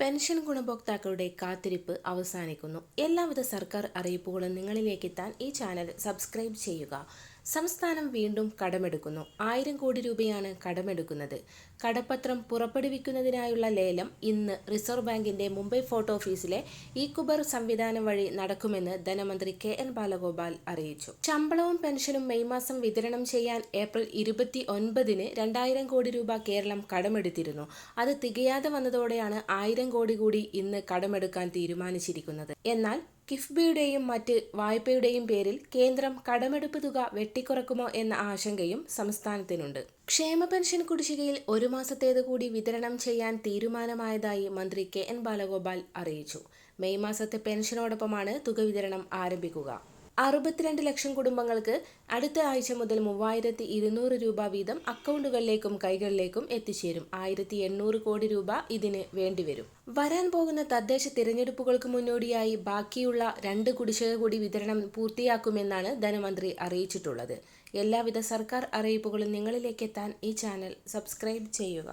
Pension ഗുണഭോക്താക്കളുടെ കാത്തിരിപ്പ് അവസാനിക്കുന്നു. എല്ലാവിധ സർക്കാർ അറിയിപ്പുകളും നിങ്ങളിലേക്ക് എത്താൻ ഈ ചാനൽ സബ്സ്ക്രൈബ് ചെയ്യുക. സംസ്ഥാനം വീണ്ടും കടമെടുക്കുന്നു. ആയിരം കോടി രൂപയാണ് കടമെടുക്കുന്നത്. കടപ്പത്രം പുറപ്പെടുവിക്കുന്നതിനായുള്ള ലേലം ഇന്ന് റിസർവ് ബാങ്കിന്റെ മുംബൈ ഫോർട്ട് ഓഫീസിലെ ഇ കുബർ സംവിധാനം വഴി നടക്കുമെന്ന് ധനമന്ത്രി കെ എൻ ബാലഗോപാൽ അറിയിച്ചു. ശമ്പളവും പെൻഷനും മെയ് മാസം വിതരണം ചെയ്യാൻ ഏപ്രിൽ ഇരുപത്തി ഒൻപതിന് രണ്ടായിരം കോടി രൂപ കേരളം കടമെടുത്തിരുന്നു. അത് തികയാതെ വന്നതോടെയാണ് ആയിരം കോടി കൂടി ഇന്ന് കടമെടുക്കാൻ തീരുമാനിച്ചിരിക്കുന്നത്. എന്നാൽ കിഫ്ബിയുടെയും മറ്റ് വായ്പയുടെയും പേരിൽ കേന്ദ്രം കടമെടുപ്പ് തുക വെട്ടിക്കുറക്കുമോ എന്ന ആശങ്കയും സംസ്ഥാനത്തിനുണ്ട്. ക്ഷേമ പെൻഷൻ കുടിശ്ശികയിൽ ഒരു മാസത്തേത് കൂടി വിതരണം ചെയ്യാൻ തീരുമാനമായതായി മന്ത്രി കെ എൻ ബാലഗോപാൽ അറിയിച്ചു. മെയ് മാസത്തെ പെൻഷനോടൊപ്പമാണ് തുക വിതരണം ആരംഭിക്കുക. അറുപത്തിരണ്ട് ലക്ഷം കുടുംബങ്ങൾക്ക് അടുത്ത ആഴ്ച മുതൽ മൂവായിരത്തി ഇരുന്നൂറ് രൂപ വീതം അക്കൗണ്ടുകളിലേക്കും കൈകളിലേക്കും എത്തിച്ചേരും. ആയിരത്തി എണ്ണൂറ് കോടി രൂപ ഇതിന് വേണ്ടിവരും. വരാൻ പോകുന്ന തദ്ദേശ തിരഞ്ഞെടുപ്പുകൾക്ക് മുന്നോടിയായി ബാക്കിയുള്ള രണ്ട് കുടിശ്ശിക കൂടി വിതരണം പൂർത്തിയാക്കുമെന്നാണ് ധനമന്ത്രി അറിയിച്ചിട്ടുള്ളത്. എല്ലാവിധ സർക്കാർ അറിയിപ്പുകളും നിങ്ങളിലേക്ക് എത്താൻ ഈ ചാനൽ സബ്സ്ക്രൈബ് ചെയ്യുക.